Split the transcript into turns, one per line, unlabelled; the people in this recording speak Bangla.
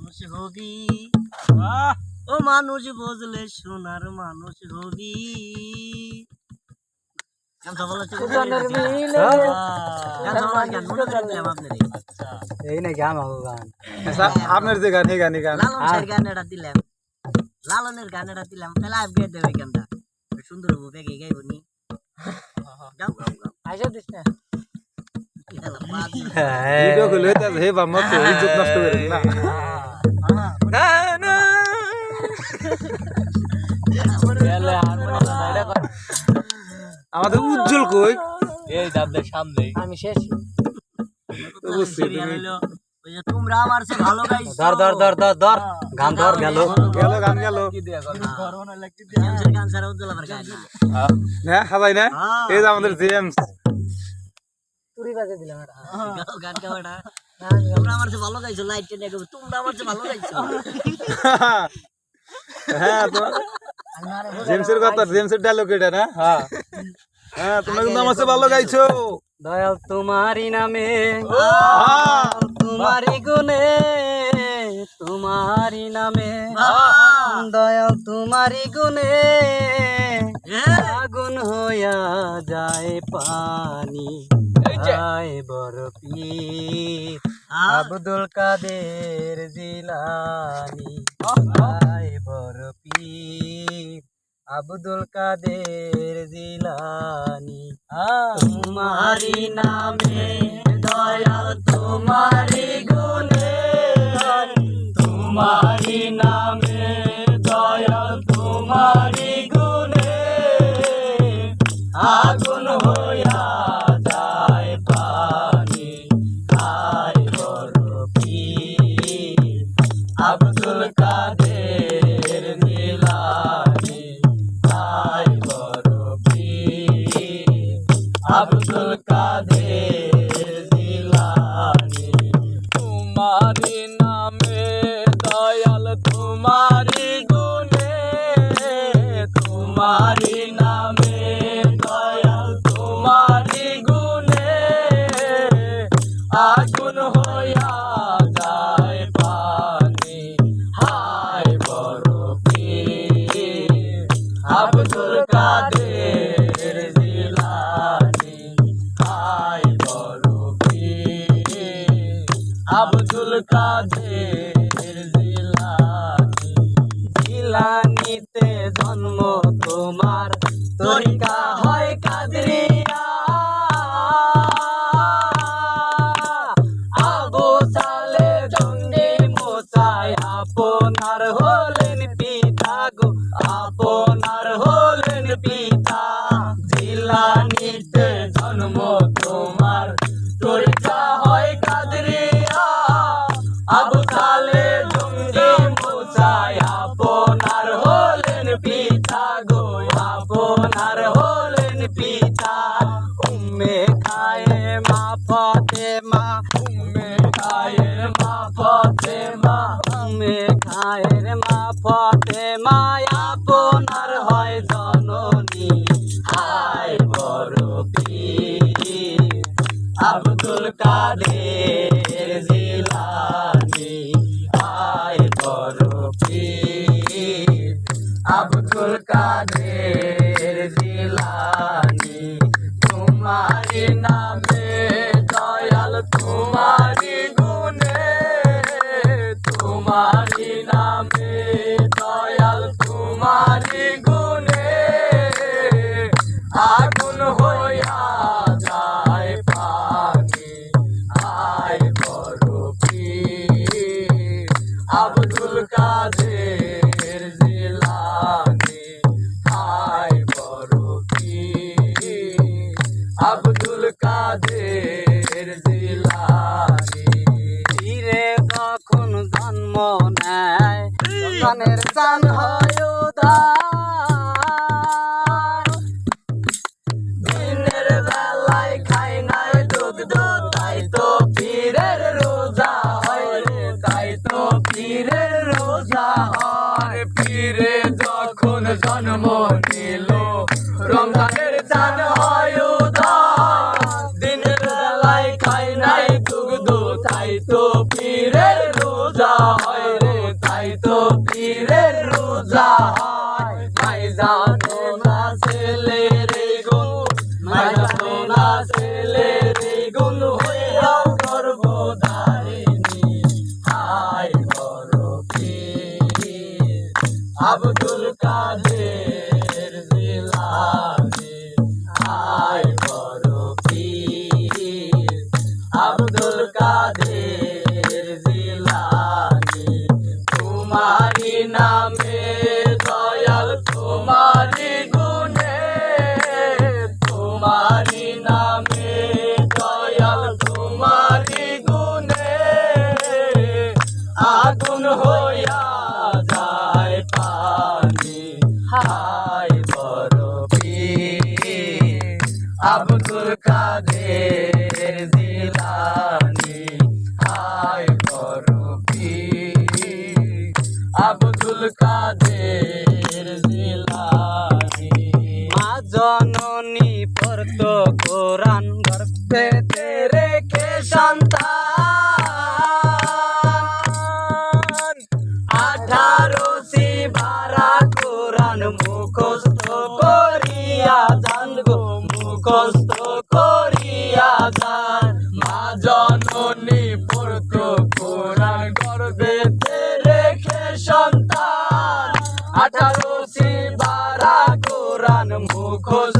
মানুষ হবি। ও মানুষ বুঝলে সোনার মানুষ হবি। গান
গান।
আচ্ছা, আপনার যে গান এই গান
এটা দিলাম। লালনের গান এটা দিলাম। তাহলে আপ গিয়ে দেবে গানটা। সুন্দর হব বেগে গাইব নি। গাও
আইসা দিস না।
ভিডিও গুলো আছে, হে বাম্মা তো ইজ্জত নষ্ট করে না না। আমাদের উজ্জ্বল কই?
এই দাবদের সামনে।
আমি শেষ।
বুঝছি তুমি।
হইল, ওই যে তোমরা আমার চেয়ে ভালো গাইছো
ধর ধর ধর ধর ধর। গান ধর গেল।
গেল গান গেল।
জেমসের গান ছাড়া উজ্জ্বল আবার গায় না।
হ্যাঁ। হাজাই না। এই যে আমাদের জেমস।
তুরি বাজে দিলাম এটা।
গান গাও এটা। তোমরা আমার চেয়ে ভালো গাইছো লাইট টেনে গাও তোমরা আমার চেয়ে ভালো গাইছো
হ্যাঁ জেমসের কথা জেমসের ডায়লগ এটা না? হ্যাঁ। হ্যাঁ তোমরা কিন্তু আমার ভালো গাইছো।
দয়াল তোমারই নামে
হ্যাঁ।
তোমারই গুণে তোমারই নামে। দয়াল তোমারই গুণে আগুন হইয়া যায় পানি। আয় বরফি আব্দুল কাদের জিলানি। আব্দুল কাদের জিলানি। তোমারি নামে দয়াল তোমারি গুণে তোমারি নামে দয়াল তোমারি গুণে আগুন হইয়া যায় পানি। আয় আব্দুল কাদের তোমারি গুণে তোমারি নামে দয়াল তোমারি গুণে আগুন হইয়া যায় পানি। হায় বরফি আব্দুল কাদের জিলানি। হায় বরফি আব্দুল কাদের জিলানিতে জন্ম তোমার। তরিকা হয় কাদরিয়া খায়ে মা ফতে মা উম্মে খায়ে মা ফতে মা উম্মে খায়ে মা ফতে মা আপনার হয় জননী। হায় বড় আব্দুল কাদের জিলানি। আয় বড় আব্দুল কাদের তোমারি নামে দয়াল তোমারি আব্দুল কাদের জিলানি। ধীরে যখন জন্ম নেয় সন্তানের চান হয় দিনের বেলায় খাই নাই দুগ্ধ, তাই তো হয় রে, তাই তো হয়। পীরে যখন জন্ম নিল আব্দুল কাদের জিলানি বড় পীর আব্দুল কাদের জিলানি। মা জননী পড়ত কোরআন গর্ভে রেখে সন্তান? আঠারো সিবারা কোরআন মুখস্থ করিয়া গো মুখস্থ করিয়া যান। মা জননী পড়ত কোরআন গর্ভেতে রেখে সন্তান। আঠারো সিবারা কোরআন মুখস্থ